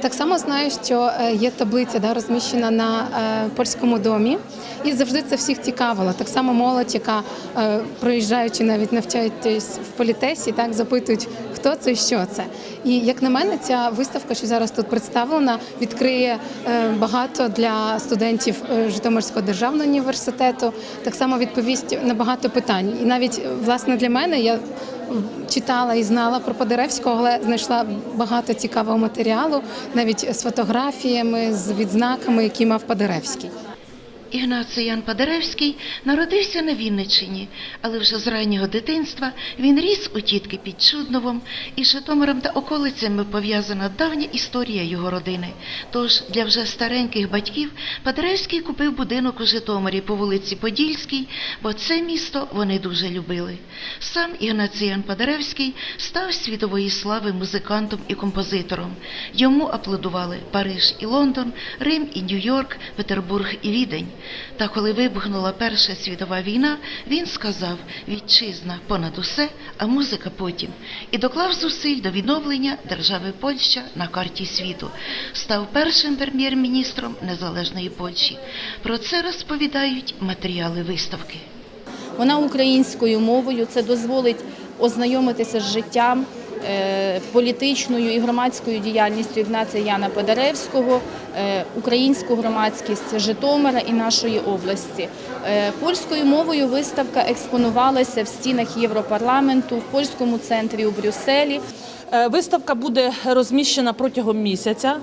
Так само знаю, що е, є таблиця, да, розміщена на е, польському домі, і завжди це всіх цікавило. Так само молодь, яка е, проїжджаючи, навіть навчаючись в політесі, так запитують, хто це і що це. І як на мене, ця виставка, що зараз тут представлена, відкриє багато для студентів Житомирського державного університету. Так само відповість на багато питань. І навіть власне для мене я читала і знала про Подеревського, але знайшла багато цікавого матеріалу, навіть з фотографіями, з відзнаками, які мав Падеревський. Ігнацій Падеревський народився на Вінниччині, але вже з раннього дитинства він ріс у тітки під Чудновом, і Житомиром та околицями пов'язана давня історія його родини. Тож для вже стареньких батьків Падеревський купив будинок у Житомирі по вулиці Подільській, бо це місто вони дуже любили. Сам Ігнацій Ян Падеревський став світової слави музикантом і композитором. Йому аплодували Париж і Лондон, Рим і Нью-Йорк, Петербург і Відень. Та коли вибухнула Перша світова війна, він сказав: вітчизна понад усе, а музика потім. І доклав зусиль до відновлення держави Польща на карті світу. Став першим прем'єр-міністром незалежної Польщі. Про це розповідають матеріали виставки. Вона українською мовою це дозволить ознайомитися з життям, політичною і громадською діяльністю Ігнація Яна Падаревського, е, українську громадськість Житомира і нашої області. Е, Польською мовою виставка експонувалася в стінах Європарламенту, в польському центрі у Брюсселі. Е, Виставка буде розміщена протягом місяця.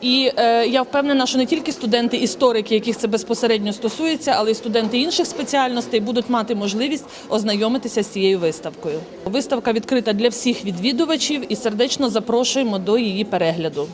І е, я впевнена, що не тільки студенти історики, яких це безпосередньо стосується, але й студенти інших спеціальностей будуть мати можливість ознайомитися з цією виставкою. Виставка відкрита для всіх відвідувачів і сердечно запрошуємо до її перегляду.